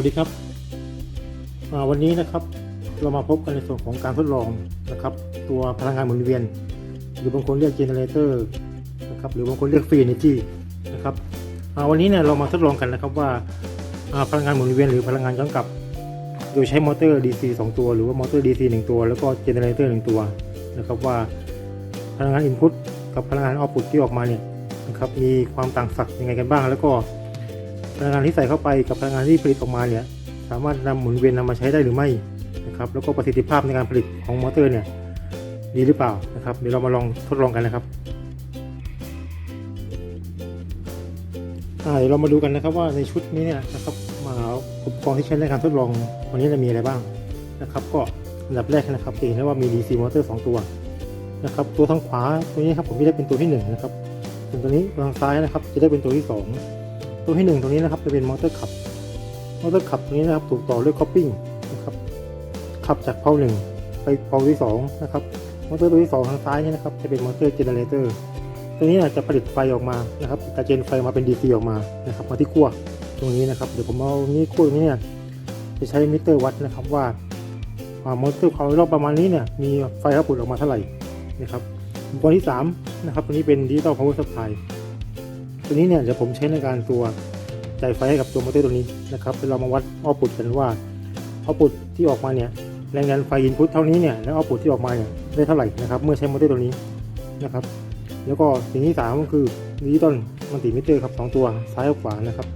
สวัสดีครับ วันนี้นะครับเรามาพบกันในส่วนของการทดลองนะครับ ตัวพลังงานหมุนเวียน หรือบางคนเรียกเจเนเรเตอร์นะครับหรือบางคนเรียกฟรีเอเนจีนะครับวันนี้เนี่ยเรามาทดลองกันนะครับว่าพลังงานหมุนเวียนหรือพลังงานย้อนกลับ โดยใช้มอเตอร์ DC 2 ตัว หรือว่ามอเตอร์ DC 1 ตัว แล้วก็เจเนเรเตอร์1ตัวนะครับว่าพลังงานอินพุตกับพลังงานเอาพุตที่ออกมาเนี่ยนะครับมีความต่างศักย์ยังไงกันบ้างแล้วก็ พลังงานที่ใส่เข้าไปกับพลังงานที่ผลิตออกมาเนี่ยสามารถนำหมุนเวียนนำมาใช้ได้หรือไม่นะครับแล้วก็ประสิทธิภาพในการผลิตของมอเตอร์เนี่ยดีหรือเปล่านะครับเดี๋ยวเรามาลองทดลองกันนะครับเดี๋ยวเรามาดูกันนะครับว่าในชุดนี้เนี่ยนะครับมาอุปกรณ์ที่ใช้ในการทดลองวันนี้จะมีอะไรบ้างนะครับ ก็อันดับแรกนะครับเห็นได้ว่ามี DC มอเตอร์ 2 ตัวนะครับ ตัวทางขวาตัวนี้ครับผมจะได้เป็นตัวที่หนึ่งนะครับส่วนตัวนี้ตัวทางซ้ายนะครับ จะได้เป็นตัวที่สอง ตัวที่หนึ่งตรงนี้นะครับจะเป็นมอเตอร์ขับ มอเตอร์ขับตรงนี้นะครับถูกต่อด้วยคอปปิ้งนะครับ ขับจากเพาหนึ่งไปเพาที่สองนะครับ มอเตอร์ตัวที่สองทางซ้ายนี่นะครับจะเป็นมอเตอร์เจเนเรเตอร์ ตัวนี้จะผลิตไฟออกมานะครับกระเจนไฟมาเป็น DC ออกมานะครับ มาที่ขั้วตรงนี้นะครับ เดี๋ยวผมเอานี้ขั้วตรงนี้เนี่ยจะใช้มิเตอร์วัดนะครับว่ามอเตอร์ความเร็วรอบประมาณนี้เนี่ยมีไฟขับผุดออกมาเท่าไหร่นะครับอุปกรณ์ที่สามนะครับตัวนี้เป็นดิจิตอลพาวเวอร์ซัพพลาย ตัวนี้เนี่ยเดี๋ยวผมใช้ในการตัวจ่ายไฟให้กับตัวมอเตอร์ตัวนี้นะครับเรามาวัดเอปุตกันว่าเอปุตที่ออกมาเนี่ยแรงดันไฟอินพุตเท่านี้เนี่ยแล้วเอปุตที่ออกมาเนี่ยได้เท่าไหร่นะครับเมื่อใช้มอเตอร์ตัวนี้นะครับ แล้วก็สิ่งที่สามก็คือดิจิตอลมัลติมิเตอร์ครับสองตัวซ้ายกับขวานะครับ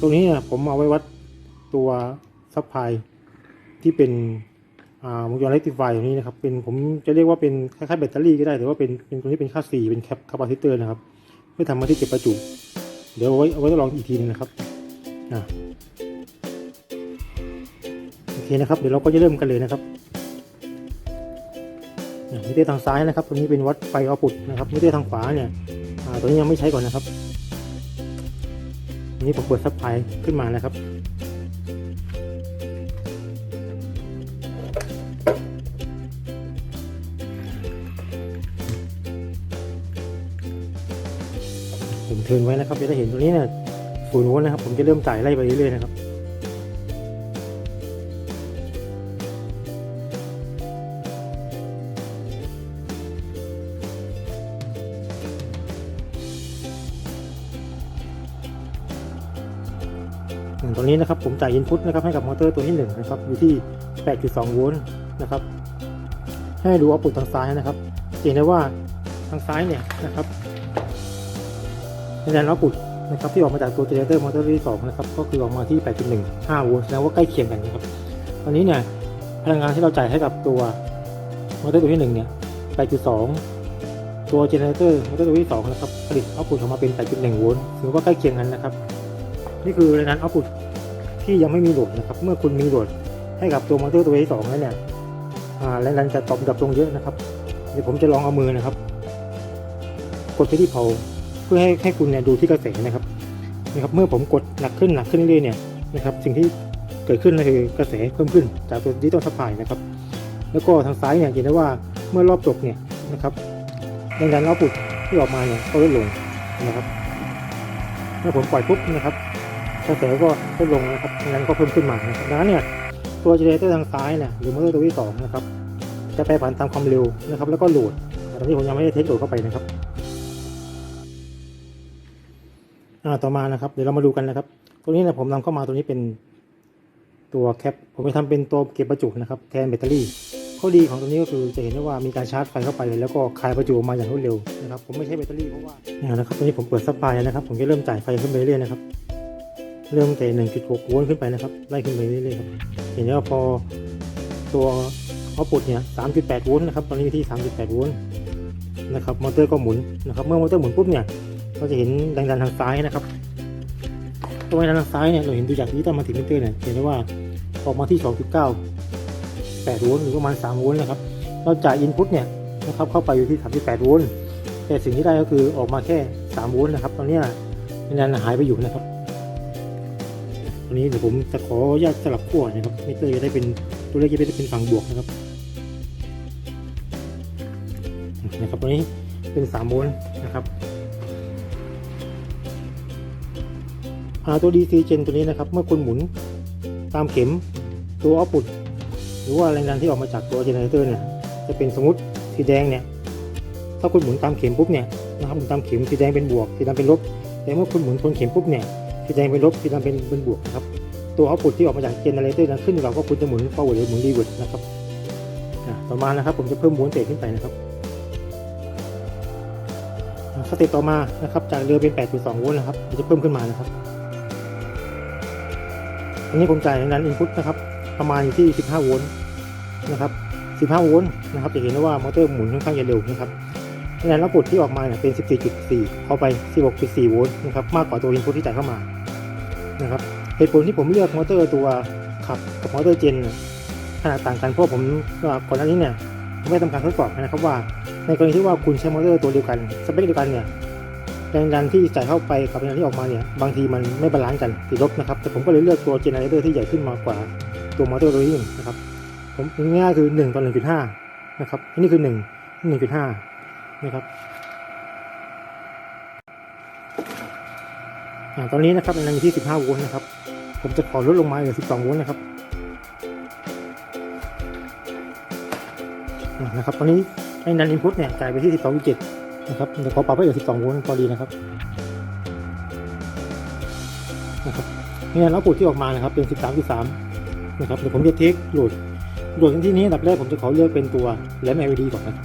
ตรงนี้เนี่ยผมเอาไว้วัดตัวซัพพลายที่เป็นอ่าวงจรเรกติฟายตรงนี้นะครับเป็นผมจะเรียกว่าเป็นคล้ายๆแบตเตอรี่ก็ได้แต่ว่าเป็นเป็นตรงนี้เป็นค่า 4 เป็นแคปคาปาซิเตอร์นะครับ เพื่อทำมาที่เก็บประจุ เดี๋ยวเอาไว้เอาไว้ทดลองอีกทีหนึงนะครับอ่าโอเคนะครับ เดี๋ยวเราก็จะเริ่มกันเลยนะครับอ่ามิเตอร์ทางซ้ายนะครับตรงนี้เป็นวัดไฟเอาพุดนะครับมิเตอร์ทางขวาเนี่ยตัวนี้ยังไม่ใช้ก่อนนะครับนนี้ผมเปิดซับไพขึ้นมานะครับ ทิร์นไว้นะครับจะได้เห็นตัวนี้เนี่ยศูนย์โวลต์นะครับ ผมจะเริ่มจ่ายไล่ไปเรื่อยๆนะครับอย่างตรงนี้นะครับผมจ่ายอินพุตนะครับให้กับมอเตอร์ตัวที่หนึ่งนะครับอยู่ที่ 8.2 โวลต์นะครับ ให้ดูเอาปุตทางซ้ายนะครับจะเห็นได้ว่าทางซ้ายเนี่ยนะครับ ในแดนเอาปุตนะครับที่ออกมาจากตัวเจเนเรเตอร์มอเตอร์ที่2นะครับก็คือออกมาที่ 8.15โวลต์แสดงว่าใกล้เคียงกันนะครับตอนนี้เนี่ยพลังงานที่เราจ่ายให้กับตัวมอเตอร์ตัวที่1เนี่ย 8.2 ตัวเจเนเรเตอร์มอเตอร์ตัวที่2นะครับผลิตเอาปุตออกมาเป็น 8.1 โวลต์ถือว่าใกล้เคียงกันนะครับ นี่คือแรงดันเอาปุตที่ยังไม่มีโหลดนะครับเมื่อคุณมีโหลดให้กับตัวมอเตอร์ตัวที่2แล้วเนี่ยแรงดันจะตอบดับลงเยอะนะครับ เดี๋ยวผมจะลองเอามือนะครับ กดไปที่เผา เพื่อให้ให้คุณเนี่ยดูที่กระแสนะครับนะครับ เมื่อผมกดหนักขึ้นหนักขึ้นเรื่อยๆเนี่ยนะครับสิ่งที่เกิดขึ้นก็คือกระแสเพิ่มขึ้นจากตัวดิจิตอลซัพพลายนะครับ แล้วก็ทางซ้ายเนี่ยเห็นได้ว่าเมื่อรอบจบเนี่ยนะครับแรงดันเอาปุตที่ออกมาเนี่ยก็ลดลงนะครับเมื่อผมปล่อยปุ๊บนะครับกระแสก็ลดลงนะครับแรงดันก็เพิ่มขึ้นมานะครับดังนั้นเนี่ยตัวเจเนเรเตอร์ทางซ้ายเนี่ยหรือมอเตอร์ตัวที่สองนะครับจะแปรผันตามความเร็วนะครับ แล้วก็โหลดตอนนี้ผมยังไม่ได้เทสโหลดเข้าไปนะครับ อ่าต่อมานะครับ เดี๋ยวเรามาดูกันนะครับ ตัวนี้นี่ยผมนำเข้ามาตัวนี้เป็นตัวแคป ผมจะทำเป็นตัวเก็บประจุนะครับแทนแบตเตอรี่ข้อดีของตัวนี้ก็คือจะเห็นได้ว่ามีการชาร์จไฟเข้าไปเลยแล้วก็คายประจุออกมาอย่างรวดเร็วนะครับ ผมไม่ใช้แบตเตอรี่เพราะว่าเนี่ยนะครับตัวนี้ผมเปิดซัพพลายนะครับ ผมจะเริ่มจ่ายไฟขึ้นไปเรื่อยๆนะครับ เริ่มจาก1.6โวลต์ขึ้นไปนะครับไล่ขึ้นไปเรื่อยๆครับเห็นได้ว่าพอตัวเอาปุดเนี่ย 3.8 โวลต์นะครับ ตอนนี้อยู่ที่ 3.8 โวลต์นะครับ มอเตอร์ก็หมุนนะครับ เมื่อมอเตอร์หมุนปุ๊บเนี่ย เราจะเห็นแรงดันทางซ้ายนะครับตัวแรงดันทางซ้ายเนี่ยเราเห็นดูจากดิจิตอลมัลติมิเตอร์เนี่ยเห็นได้ว่าออกมาที่ 2.9 8โวลต์หรือประมาณ3โวลต์นะครับ เราจ่ายอินพุตเนี่ยนะครับเข้าไปอยู่ที่ 38โวลต์แต่สิ่งที่ได้ก็คือออกมาแค่ 3 โวลต์นะครับ ตอนนี้แรงดันหายไปอยู่นะครับ ตอนนี้เดี๋ยวผมจะขอญาตสลับขั้วนะครับมิเตอร์จะได้เป็นตัวเลขจะได้เป็นฝั่งบวกนะครับนะครับตัวนี้เป็น 3 โวลต์นะครับ ตัว DC Gen ตัวนี้นะครับ เมื่อคุณหมุนตามเข็มตัว output หรือว่าแรงดันที่ออกมาจากตัวเจเนเรเตอร์เนี่ยจะเป็นสมมติสีแดงเนี่ยถ้าคุณหมุนตามเข็มปุ๊บเนี่ยนะครับหมุนตามเข็มสีแดงเป็นบวกสีดำเป็นลบ แต่เมื่อคุณหมุนทวนเข็มปุ๊บเนี่ยสีแดงเป็นลบสีดำเป็นเป็นบวกครับตัวเอาต์พุตที่ออกมาจากเจเนเรเตอร์นั้นขึ้นอยู่กับว่าคุณจะหมุน forward หรือหมุน reverse นะครับต่อมานะครับผมจะเพิ่มโวลต์เตจขึ้นไปนะครับสเต็ปต่อมานะครับจากเรือเป็น 8.2 โวลต์นะครับจะเพิ่มขึ้นมานะครับ อันนี้ผมจ่ายในนั้น input นะครับ ประมาณอยู่ที่ 15 โวลต์นะครับ 15 โวลต์นะครับ จะเห็นได้ว่ามอเตอร์หมุนค่อนข้างจะเร็วนะครับในนั้นเอาต์พุตที่ออกมาเนี่ยเป็น 14.4 เข้าไป 16.4 โวลต์นะครับ มากกว่าตัว input ที่จ่ายเข้ามา นะครับ เหตุผลที่ผมเลือกมอเตอร์ตัวขับกับมอเตอร์เจนขนาดต่างกันเพราะผมก่อนหน้านี้เนี่ยไม่ทำการทดสอบนะครับว่า ในกรณีที่ว่าคุณใช้มอเตอร์ตัวเดียวกัน สเปคเดียวกันเนี่ย แรงดันที่จ่ายเข้าไปกับแรงดันที่ออกมาเนี่ยบางทีมันไม่บาลานซ์กันติดลบนะครับแต่ผมก็เลยเลือกตัวเจเนเรเตอร์ที่ใหญ่ขึ้นมากว่าตัวมอเตอร์ตัวนี้นะครับผมง่ายๆคือ 1 ต่อ 1.5 นะครับอันนี้คือ 1 1.5 นะครับอ่าตอนนี้นะครับแรงดันอยู่ที่ 15 โวลต์นะครับผมจะขอลดลงมาเหลือ 12 โวลต์นะครับนะครับตอนนี้แรงดันอินพุตเนี่ยจ่ายไปที่ 12.7 นะครับเดี๋ยวขอปรับให้เหลือ12โวลต์พอดีนะครับนะครับเนี่ยแล้วปูดที่ออกมานะครับเป็น 13.3 นะครับเดี๋ยวผมจะเทคโหลดโหลดที่นี้อันดับแรกผมจะขอเลือกเป็นตัวแลม LED ก่อนนะ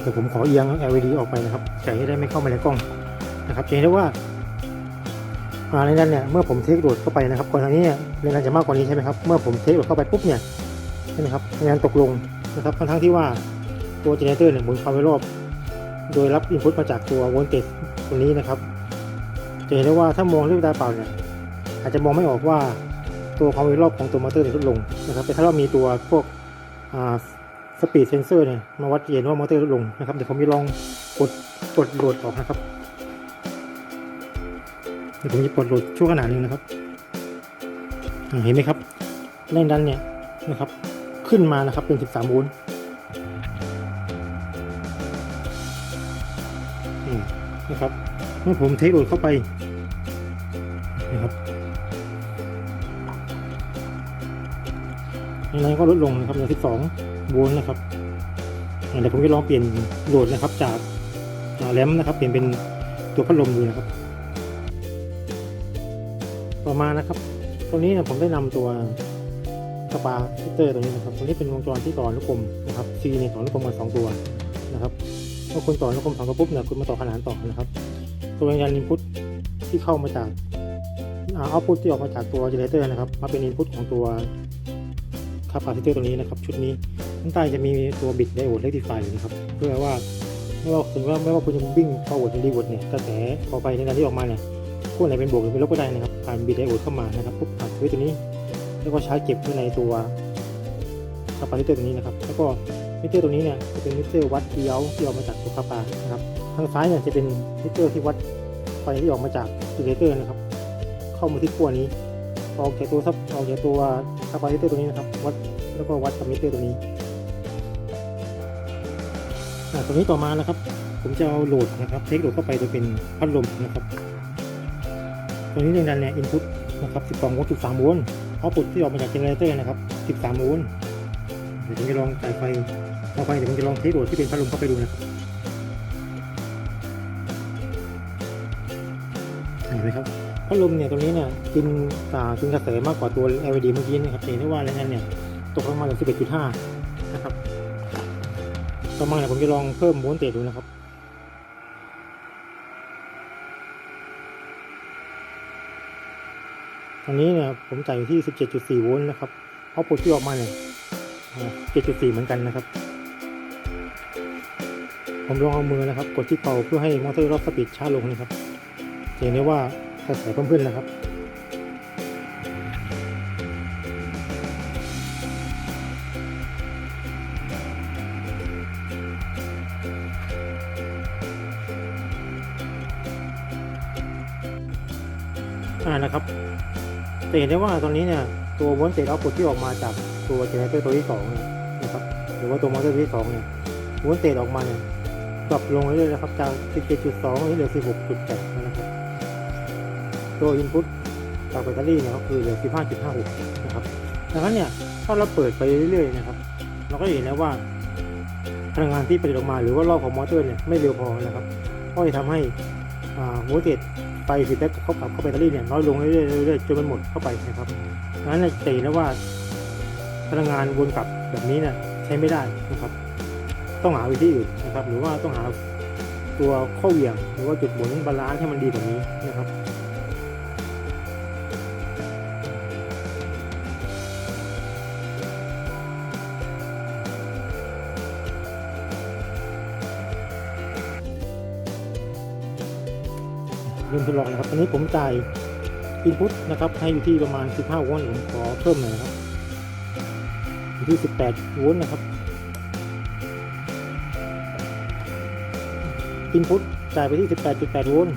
เดี๋ยวผมขอเอียง LED ออกไปนะครับจะให้ได้ไม่เข้ามาในกล้องนะครับจะเห็นได้ว่าอ่าในนั้นเนี่ยเมื่อผมเทคโดดเข้าไปนะครับก่อนหน้านี้เนี่ยในนั้นจะมากกว่านี้ใช่ไหมครับเมื่อผมเทคโดดเข้าไปปุ๊บเนี่ยใช่ไหมครับในนั้นตกลงนะครับทั้งๆที่ว่าตัวเจเนเรเตอร์เนี่ยหมุนความเร็วรอบ โดยรับอินพุตมาจากตัวโวลเตจตรงนี้นะครับจะเห็นได้ว่าถ้ามองด้วยตาเปล่าเนี่ยอาจจะมองไม่ออกว่าตัวความเร็วรอบของตัวมอเตอร์เนี่ยลดลงนะครับแต่ถ้าเรามีตัวพวกอ่า สปีดเซนเซอร์เนี่ยมาวัดเห็นว่ามอเตอร์ลดลงนะครับเดี๋ยวผมจะลองกดกดโหลดออกนะครับเดี๋ยวผมจะกดโหลดชั่วขนาดหนึงนะครับเห็นไหมครับแรงดันเนี่ยนะครับ ขึ้นมานะครับเป็น 13โวลต์นะครับเมื่อผมเทคโหลดเข้าไปนะครับแรงดันก็ลดลงนะครับเหลือ12 โวลต์นะครับเดี๋ยวผมจะลองเปลี่ยนโหลดนะครับ จากอ่าแรมนะครับ เปลี่ยนเป็นตัวพัดลมดูนะครับ ต่อมานะครับตรงนี้นี่ยผมได้นำตัวสปาฟิเตอร์ตัวนี้นะครับตัวนี้เป็นวงจรที่ต่อลูกกลมนะครับซีเนี่ยต่อลูกกลมมาสองตัวนะครับเมื่อคุณต่อลูกกลมสองตัวปุ๊บเนี่ยคุณมาต่อขนานต่อนะครับ ตัวแรงดันอินพุตที่เข้ามาจากเอาพุตที่ออกมาจากตัวเจเนเรเตอร์นะครับ มาเป็นอินพุตของตัวคาปาซิเตอร์ตัวนี้นะครับ ชุดนี้ ข้างใต้จะมีตัวบิดไดโอดเลติฟายนะครับ เพื่อว่าไม่ว่าถึงว่าไม่ว่าคุณจะวิ่ง forward หรือ reverse เนี่ยกระแสออไปในการที่ออกมาเนี่ยขั้วไหนเป็นบวกหรือเป็นลบก็ได้นะครับ ผ่านบิดไดโอดเข้ามานะครับปุ๊บผ่านสวิตช์ตัวนี้ แล้วก็ชาร์จเก็บไว้ในตัวคาปาซิเตอร์ตัวนี้นะครับ แล้วก็มิเตอร์ตัวนี้เนี่ยจะเป็นมิเตอร์วัดเดียวที่ออกมาจากตัวคาปานะครับ ทางซ้ายเนี่ยจะเป็นมิเตอร์ที่วัดไฟที่ออกมาจากจูเลเตอร์นะครับ เข้ามาที่ขั้วนี้ออกจากตัวซับออกจากตัวคาปาซิเตอร์ตัวนี้นะครับ วัดแล้วก็วัดกับมิเตอร์ตัวนี้ ตัวนี้ต่อมานะครับ ผมจะเอาโหลดนะครับเทคโหลดเข้าไปจะเป็นพัดลมนะครับตัวนี้แรงดันเนี่ยอินพุตนะครับ 12โวลต์13โวลต์เอาพุตที่ออกมาจากเจเนเรเตอร์นะครับ 13โวลต์เดี๋ยวผมจะลองจ่ายไฟพอไฟเดี๋ยวผมจะลองเทสโหลดที่เป็นพัดลมเข้าไปดูนะครับเห็นไหมครับพัดลมเนี่ยตรงนี้เนี่ยกินอ่ากินกระแสมากกว่าตัว LED เมื่อกี้นะครับเห็นได้ว่าแรงงานเนี่ยตกลงมาเหลือ11.5 ต่อมาเนี่ยผมจะลองเพิ่มโวลต์เตจดูนะครับตอนนี้เนี่ยผมจ่ายอยู่ที่ 17.4 โวลต์นะครับเอาปุตที่ออกมาเนี่ย7.4 เหมือนกันนะครับ ผมลองเอามือนะครับ กดที่เป่าเพื่อให้มอเตอร์รอบสปีดช้าลงนะครับจะเห็นได้ว่า กระแสเพิ่มขึ้นนะครับ อ่านะครับจะเห็นได้ว่าตอนนี้เนี่ยตัวโวลต์เตจเอาปุตที่ออกมาจากตัวเจเนเรเตอร์ตัวที่สองเนี่ยนะครับหรือว่าตัวมอเตอร์ตัวที่สองเนี่ยโวลต์เตจออกมาเนี่ยปรับลงเรื่อยๆนะครับจาก 17.2นี้เหลือ 16.8นะครับตัวอินพุตจากแบตเตอรี่เนี่ยก็คือเหลือ 15.56นะครับดังนั้นเนี่ยถ้าเราเปิดไปเรื่อยๆนะครับ เราก็เห็นแล้วว่าพลังงานที่ผลิตออกมาหรือว่ารอบของมอเตอร์เนี่ยไม่เร็วพอนะครับ ก็จะทำให้อ่าโวลต์เตจ ไปสีแบ็กเข้ากลับเข้าไปแบตเตอรี่เนี่ยน้อยลงเรื่อยๆเรื่อยๆจนมันหมดเข้าไปนะครับดังนั้นเนี่ยจะเห็นแล้วว่าพลังงานวนกลับแบบนี้เนี่ยใช้ไม่ได้นะครับ ต้องหาวิธีอื่นนะครับ หรือว่าต้องหาตัวข้อเหวี่ยง หรือว่าจุดหมุนบาลานซ์ให้มันดีกว่านี้นะครับ ริ่มทดลองนะครับตอนนี้ผมจ่ายอินพุตนะครับให้อยู่ที่ประมาณ 15โวลต์ผมขอเพิ่มหน่อยครับอยู่ที่ 18โวลต์นะครับอินพุตจ่ายไปที่ 18.8โวลต์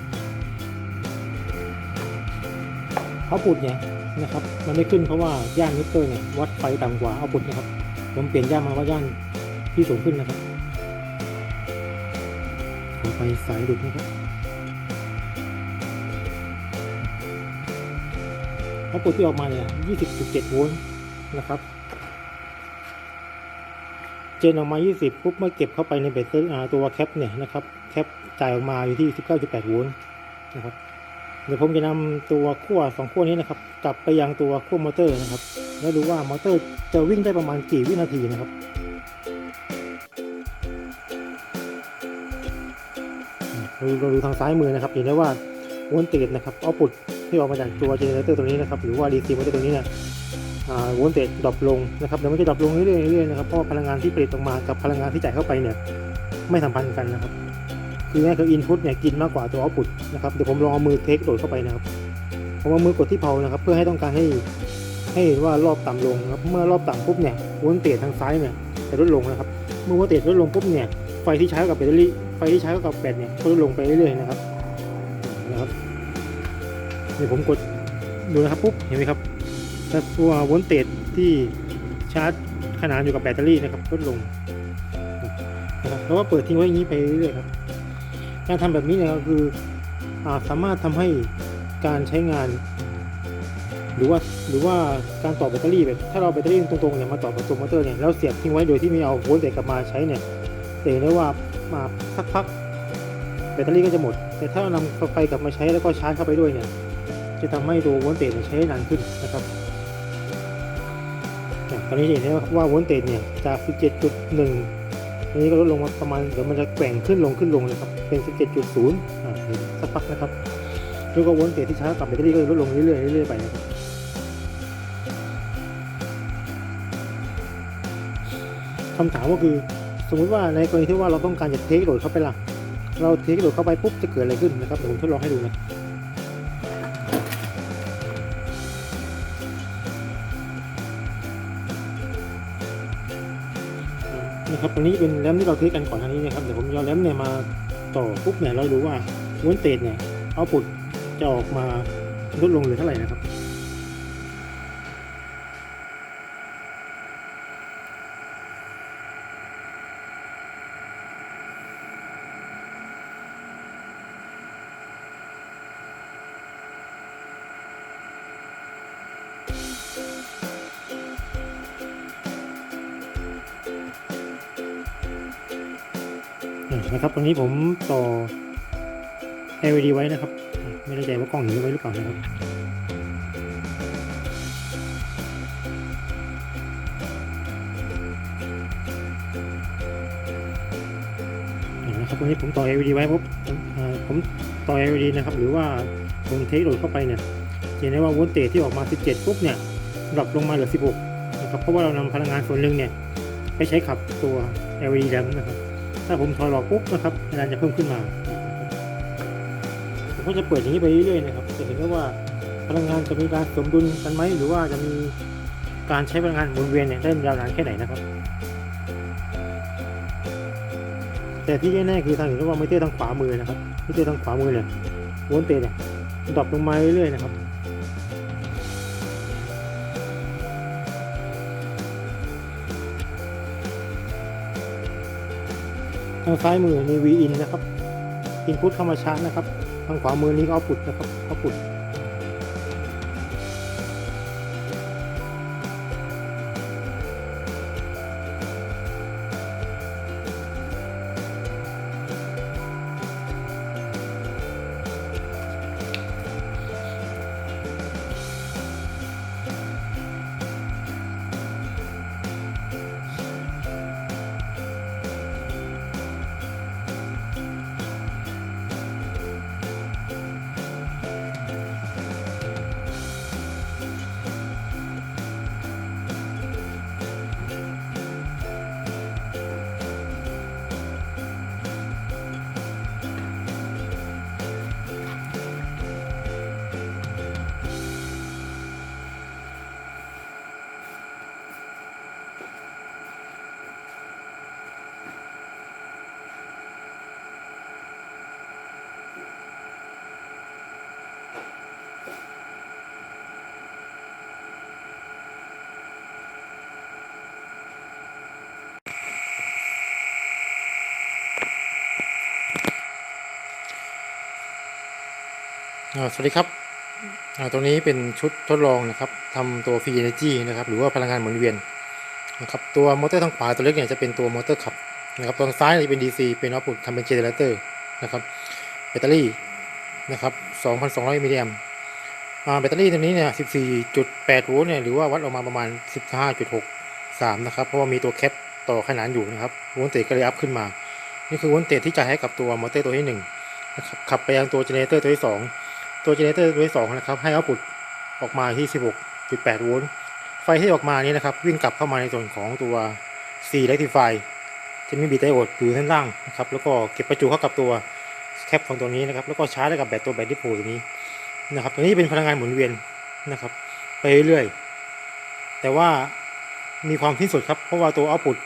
เอาปุดเนี่ยนะครับมันไม่ขึ้นเพราะว่าย่านมิเตอร์เนี่ยวัดไฟต่ำกว่าเอาปุดนะครับ ผมเปลี่ยนย่านมาว่าย่านที่สูงขึ้นนะครับขอไฟสายหลุดนะครับ เอาปุตที่ออกมาเนี่ย20.7โวลต์นะครับ เจนออกมา 20ปุ๊บเมื่อเก็บเข้าไปในแบตเตอรี่อ่าตัวแคปเนี่ยนะครับแคปจ่ายออกมาอยู่ที่ 19.8โวลต์นะครับเดี๋ยวผมจะนำตัวขั้วสองขั้วนี้นะครับ กลับไปยังตัวขั้วมอเตอร์นะครับ แล้วดูว่ามอเตอร์จะวิ่งได้ประมาณกี่วินาทีนะครับเราดูทางซ้ายมือนะครับเห็นได้ว่าโวลต์เตจนะครับเอาปุต ที่ออกมาจากตัวเจเนเรเตอร์ตัวนี้นะครับ หรือว่า DC มอเตอร์ตัวนี้เนี่ยอ่าโวลเตจดรอปลงนะครับเดี๋ยวมันจะดรอปลงเรื่อยๆนะครับเพราะพลังงานที่ผลิตออกมากับพลังงานที่จ่ายเข้าไปเนี่ยไม่สัมพันธ์กันนะครับ คือง่ายคืออินพุตเนี่ยกินมากกว่าตัวเอาพุตนะครับเดี๋ยวผมลองเอามือเทคโดดเข้าไปนะครับผมเอามือกดที่เพานะครับ เพื่อให้ต้องการให้ให้เห็นว่ารอบต่ำลงนะครับเมื่อรอบต่ำปุ๊บเนี่ยโวลเตจทางซ้ายเนี่ยจะลดลงนะครับ เมื่อโวลเตจลดลงปุ๊บเนี่ยไฟที่ใช้กับแบตเตอรี่ไฟที่ใช้กับแบตเนี่ยก็ลดลงไปเรื่อยๆนะครับนะครับ เดี๋ยวผมกดดูนะครับปุ๊บเห็นไหมครับตัวโวลเตจที่ชาร์จขนานอยู่กับแบตเตอรี่นะครับลดลงนะครับแล้วก็เปิดทิ้งไว้อย่างนี้ไปเรื่อยๆครับการทำแบบนี้เนี่ยก็คืออาสามารถทำให้การใช้งาน หรือว่าหรือว่าการต่อแบตเตอรี่แบบถ้าเราแบตเตอรี่ตรงๆเนี่ยมาต่อกับตัวมอเตอร์เนี่ยแล้วเสียบทิ้งไว้โดยที่ไม่เอาโวลเตจกลับมาใช้เนี่ยจะเห็นได้ว่ามาสักพักแบตเตอรี่ก็จะหมด แต่ถ้าเรานำไฟกลับมาใช้แล้วก็ชาร์จเข้าไปด้วยเนี่ย จะทำให้ตัวโวลเตจเนี่ยใช้ได้นานขึ้นนะครับตอนนี้จะเห็นได้ว่าโวลเตจเนี่ยจาก 17.1 ตอนนี้ก็ลดลงมาประมาณเดี๋ยวมันจะแกว่งขึ้นลงขึ้นลงนะครับ เป็น 17.0อ่าสักพักนะครับ แล้วก็โวลเตจที่ชาร์จกับแบตเตอรี่ก็จะลดลงเรื่อยๆเรื่อยๆไปนะครับคำถามก็คือสมมุติว่าในกรณีที่ว่าเราต้องการจะเทคโหลดเข้าไปล่ะ เราเทคโหลดเข้าไปปุ๊บจะเกิดอะไรขึ้นนะครับเดี๋ยวผมทดลองให้ดูนะ นะครับตรงนี้เป็นแรมที่เราเทสกันก่อนหน้านี้นะครับเดี๋ยวผมย้อนแรมเนี่ยมาต่อปุ๊บเนี่ยเราดูว่าโวลต์เตจเนี่ยเอาปุดจะออกมาลดลงเหลือเท่าไหร่นะครับ นะครับตอนนี้ผมต่อ LED ไว้นะครับ ไม่แน่ใจว่ากล้องเห็นไว้หรือเปล่านะครับนะครับตอนนี้ผมต่อ LED ไว้ปุ๊บผมต่อ LED นะครับ หรือว่าผมเทคโหลดเข้าไปเนี่ยเห็นได้ว่าโวลเตจที่ออกมา 17 ปุ๊บเนี่ยดรอปลงมาเหลือ 16 นะครับ เพราะว่าเรานำพลังงานส่วนหนึ่งเนี่ย ไปใช้ขับตัว LED แลมนะครับ ถ้าผมถอยหลอกปุ๊บนะครับพลังจะเพิ่มขึ้นมาผมก็จะเปิดอย่างนี้ไปเรื่อยๆนะครับจะเห็นได้ว่าพลังงานจะมีการสมดุลกันไหมหรือว่าจะมีการใช้พลังงานหมุนเวียนเนี่ยได้ยาวนานแค่ไหนนะครับ แต่ที่แน่ๆคือทางเห็นได้ว่ามิเตอร์ทางขวามือนะครับมิเตอร์ทางขวามือเนี่ยโวลเตจเนี่ยดรอปลงมาเรื่อยๆนะครับางซ้ายมือมี V in นะครับ input เข้ามาชาร์จนะครับ ทางขวามือนี้ก็ output นะครับ output สวัสดีครับตรงนี้เป็นชุดทดลองนะครับทำตัว Free Energy นะครับหรือว่าพลังงานหมุนเวียนนะครับตัวมอเตอร์ทางขวาตัวเล็กเนี่ยจะเป็นตัวมอเตอร์ขับนะครับตัวซ้ายจะเป็น DC เป็น output ทำเป็น generator นะครับแบตเตอรี่นะครับ 2,200 มิลลิแอมแบตเตอรี่ตัวนี้เนี่ย 14.8 โวลต์เนี่ยหรือว่าวัดออกมาประมาณ 15.63 นะครับ เพราะว่ามีตัวแคปต่อขนานอยู่นะครับโวลเตจก็เลยอัพขึ้นมา นี่คือโวลเตจที่จะให้กับตัวมอเตอร์ตัวที่หนึ่งนะครับขับไปยังตัว generator ตัวที่สองตัวัวเจเนเตอร์ตัวที่สองนะครับให้เอาปุตออกมาที่ 16.8 โวลต์ไฟที่ออกมานี้นะครับ วิ่งกลับเข้ามาในส่วนของตัว C rectify จะมีบีไดโอดอยู่ด้านล่างนะครับแล้วก็เก็บประจุเข้ากับตัวแคปของตัวนี้นะครับ แล้วก็ชาร์จกับแบตตัวแบตที่โผล่ตัวนี้นะครับตัวนี้เป็นพลังงานหมุนเวียนนะครับ ไปเรื่อยๆแต่ว่ามีความสิ้นสุดครับเพราะว่าตัวเอาปุต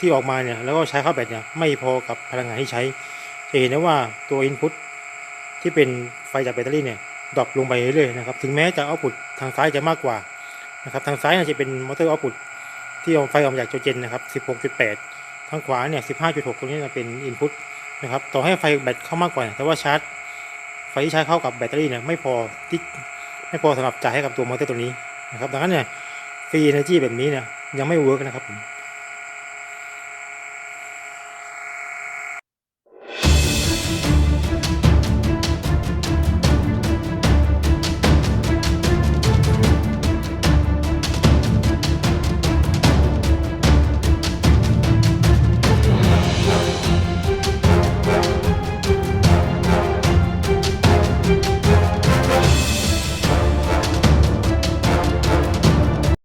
ที่ออกมาเนี่ยแล้วก็ใช้เข้าแบตเนี่ยไม่พอกับพลังงานที่ใช้จะเห็นได้ว่าตัว input ที่เป็นไฟจากแบตเตอรี่เนี่ยดรอปลงไปเรื่อยๆนะครับถึงแม้จะเอาพุตทางซ้ายจะมากกว่านะครับทางซ้ายเนี่ยจะเป็นมอเตอร์เอาพุตที่เอาไฟออกจากโจเจนนะครับ16.8 ทางขวาเนี่ย15.6 ตรงนี้จะเป็นอินพุตนะครับต่อให้ไฟแบตเข้ามากกว่า แต่ว่าชาร์จ ไฟที่ใช้เข้ากับแบตเตอรี่เนี่ยไม่พอที่ไม่พอสำหรับจ่ายให้กับตัวมอเตอร์ตัวนี้นะครับดังนั้นเนี่ยฟรีเอเนจีแบบนี้เนี่ยยังไม่เวิร์กนะครับผม